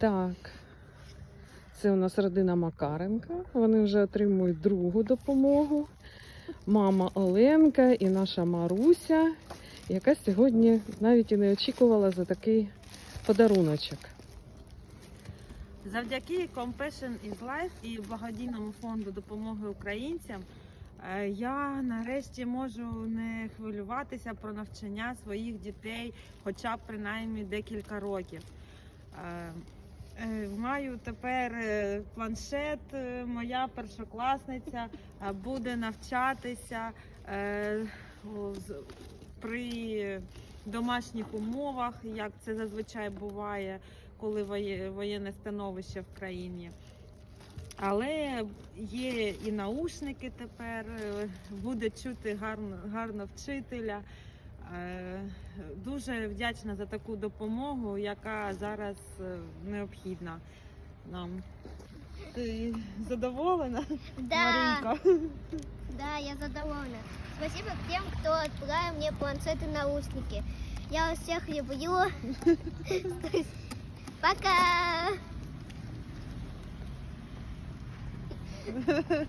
Так. Це у нас родина Макаренка. Вони вже отримують другу допомогу. Мама Оленка і наша Маруся, яка сьогодні навіть і не очікувала за такий подаруночок. Завдяки Compassion is Life і благодійному фонду допомоги українцям е, я нарешті можу не хвилюватися про навчання своїх дітей, хоча б принаймні декілька років. Е, Маю тепер е, планшет, е, моя першокласниця буде навчатися при домашніх умовах, як це зазвичай буває коли воєнне становище в країні. Але є і наушники тепер, буде чути гарно, гарно вчителя. Дуже вдячна за таку допомогу, яка зараз е, необхідна нам. Ти задоволена, Да, Маринка? да, я задоволена. Спасибо тем, кто отправил мне планшет наушники. Я вас всех люблю. Пока!